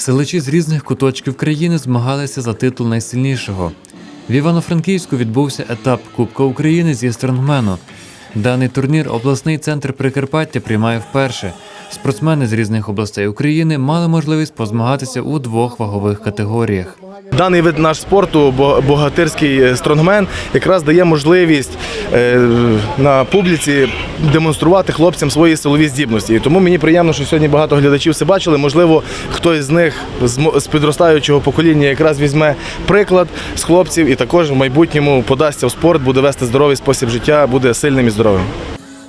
Селичі з різних куточків країни змагалися за титул найсильнішого. В Івано-Франківську відбувся етап Кубка України зі стронгмену. Даний турнір обласний центр Прикарпаття приймає вперше. Спортсмени з різних областей України мали можливість позмагатися у двох вагових категоріях. Даний вид наш спорту, бо- богатирський стронгмен, якраз дає можливість е, на публіці демонструвати хлопцям свої силові здібності. І тому мені приємно, що сьогодні багато глядачів це бачили. Можливо, хтось з них з підростаючого покоління якраз візьме приклад з хлопців і також в майбутньому подасться в спорт, буде вести здоровий спосіб життя, буде сильним і здоровим.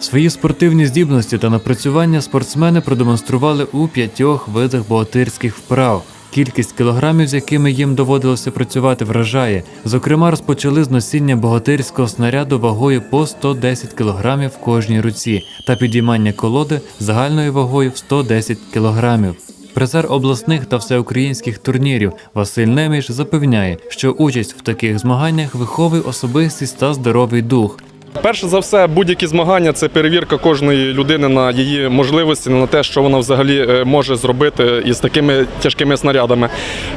Свої спортивні здібності та напрацювання спортсмени продемонстрували у п'ятьох видах богатирських вправ. Кількість кілограмів, з якими їм доводилося працювати, вражає. Зокрема, розпочали з носіння богатирського снаряду вагою по 110 кілограмів в кожній руці та підіймання колоди загальною вагою в 110 кілограмів. Призер обласних та всеукраїнських турнірів Василь Неміш запевняє, що участь в таких змаганнях виховує особистість та здоровий дух. Перше за все, будь-які змагання це перевірка кожної людини на її можливості, на те, що вона взагалі е, може зробити із такими тяжкими снарядами.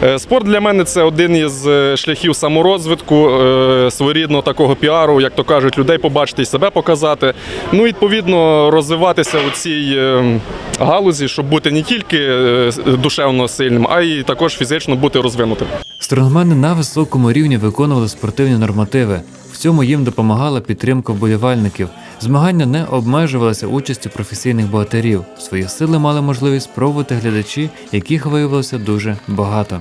Е, Спорт для мене це один із е, шляхів саморозвитку, своєрідного такого піару, як то кажуть, людей побачити і себе показати. Ну, відповідно, розвиватися у цій галузі, щоб бути не тільки е, душевно сильним, а й також фізично бути розвинутим. Стронгмени на високому рівні виконували спортивні нормативи. В цьому їм допомагала підтримка вболівальників. Змагання не обмежувалися участю професійних богатирів. Свої сили мали можливість спробувати глядачі, яких виявилося дуже багато.